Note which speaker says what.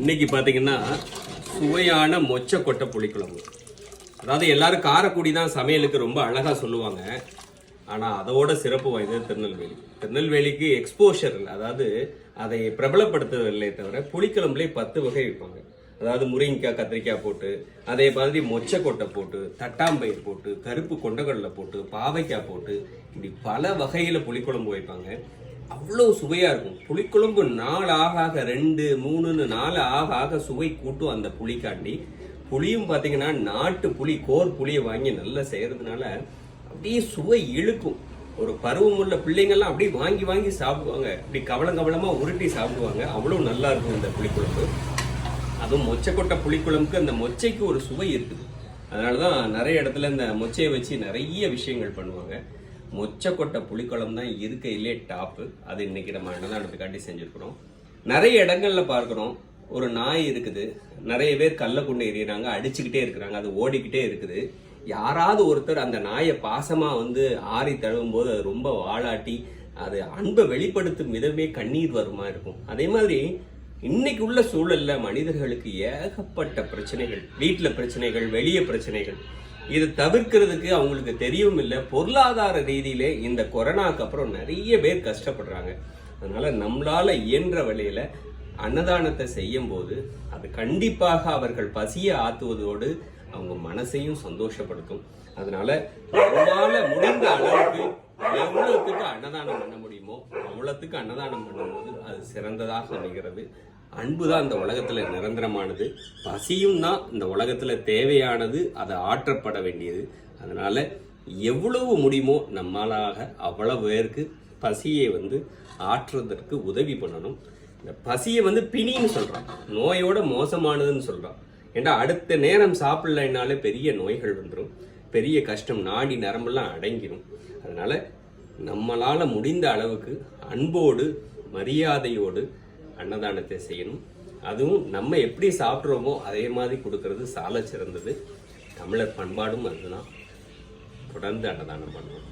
Speaker 1: இன்னைக்கு பார்த்தீங்கன்னா சுவையான மொச்சை கொட்டை புளிக்குழம்பு. அதாவது எல்லாரும் காரக்குடி தான் சமையலுக்கு ரொம்ப அழகாக சொல்லுவாங்க. ஆனால் அதோட சிறப்பு வாய்ந்தது திருநெல்வேலி. திருநெல்வேலிக்கு எக்ஸ்போஷர் அதாவது அதை பிரபலப்படுத்துவதில்லை தவிர புளிக்குழம்புலே பத்து வகை வைப்பாங்க அதாவது முருங்கைக்காய் கத்திரிக்காய் போட்டு அதே மாதிரி மொச்சை கொட்டை போட்டு தட்டாம்பயிர் போட்டு கருப்பு கொண்டக்கடலை போட்டு பாவைக்காய் போட்டு இப்படி பல வகையில் புளிக்குழம்பு வைப்பாங்க. அவ்வளோ சுவையா இருக்கும். புளிக்குழம்பு நாள் ஆக ஆக ரெண்டு மூணுன்னு நாலு ஆக ஆக சுவை கூட்டும் அந்த புளிக்காண்டி. புளியும் பார்த்தீங்கன்னா நாட்டு புளி கோர் புளியை வாங்கி நல்லா செய்யறதுனால அப்படியே சுவை இழுக்கும். ஒரு பருவமுள்ள பிள்ளைங்கள்லாம் அப்படியே வாங்கி வாங்கி சாப்பிடுவாங்க. இப்படி கவலம் கவலமா உருட்டி சாப்பிடுவாங்க. அவ்வளோ நல்லா இருக்கும் இந்த புளிக்குழம்பு அதுவும் மொச்சைக்கொட்டை புளிக்குழம்புக்கு அந்த மொச்சைக்கு ஒரு சுவை இருக்குது. அதனால தான் நிறைய இடத்துல இந்த மொச்சையை வச்சு நிறைய விஷயங்கள் பண்ணுவாங்க. மொச்சக்கொட்டை புளிக்குழம்பு தான் இருக்கையிலே டாப்பு அது இன்னைக்கு நம்ம அன்னதானத்துக்காண்டி செஞ்சுருக்கிறோம். நிறைய இடங்கள்ல பார்க்குறோம். ஒரு நாய் இருக்குது. நிறைய பேர் கல்லை கொண்டு எறிகிறாங்க அடிச்சுக்கிட்டே இருக்கிறாங்க. அது ஓடிக்கிட்டே இருக்குது. யாராவது ஒருத்தர் அந்த நாயை பாசமாக வந்து ஆறி தழுவும் போது அது ரொம்ப வாழாட்டி அது அன்பை வெளிப்படுத்தும் விதமே கண்ணீர் வருமா இருக்கும். அதே மாதிரி இன்னைக்கு உள்ள சூழல்ல மனிதர்களுக்கு ஏகப்பட்ட பிரச்சனைகள் வீட்டில் பிரச்சனைகள் வெளியே பிரச்சனைகள். இது தவிர்க்கிறதுக்கு அவங்களுக்கு தெரியவும் இல்லை பொருளாதார ரீதியிலே இந்த கொரோனாக்கு அப்புறம் நிறைய பேர் கஷ்டப்படுறாங்க. அதனால நம்மளால இயன்ற வழியில அன்னதானத்தை செய்யும் போது அது கண்டிப்பாக அவர்கள் பசியை ஆத்துவதோடு அவங்க மனசையும் சந்தோஷப்படுத்தும். அதனால நம்மளால் முடிந்த அளவுக்கு எவ்வளவுக்கு அன்னதானம் பண்ண முடியுமோ அவ்வளோத்துக்கு அன்னதானம் பண்ணும்போது சிறந்ததாக அமைகிறது. அன்பு தான் இந்த உலகத்துல நிரந்தரமானது. பசியும் தான் இந்த உலகத்துல தேவையானது. அதை ஆற்றப்பட வேண்டியது. அதனால எவ்வளவு முடியுமோ நம்மளாக அவ்வளவு பேருக்கு பசியை வந்து ஆற்றுவதற்கு உதவி பண்ணணும். இந்த பசியை வந்து பிணின்னு சொல்றான். நோயோட மோசமானதுன்னு சொல்றான். ஏன்னா அடுத்த நேரம் சாப்பிட்லைனாலே பெரிய நோய்கள் வந்துடும் பெரிய கஷ்டம் நாடி நரம்பெல்லாம் அடங்கிடும் அதனால நம்மளால முடிந்த அளவுக்கு அன்போடு மரியாதையோடு அன்னதானத்தை செய்யணும். அதுவும் நம்ம எப்படி சாப்பிட்றோமோ அதே மாதிரி கொடுக்கறது சால சிறந்தது. தமிழர் பண்பாடும் அதுதான். தொடர்ந்து அன்னதானம் பண்ணுவோம்.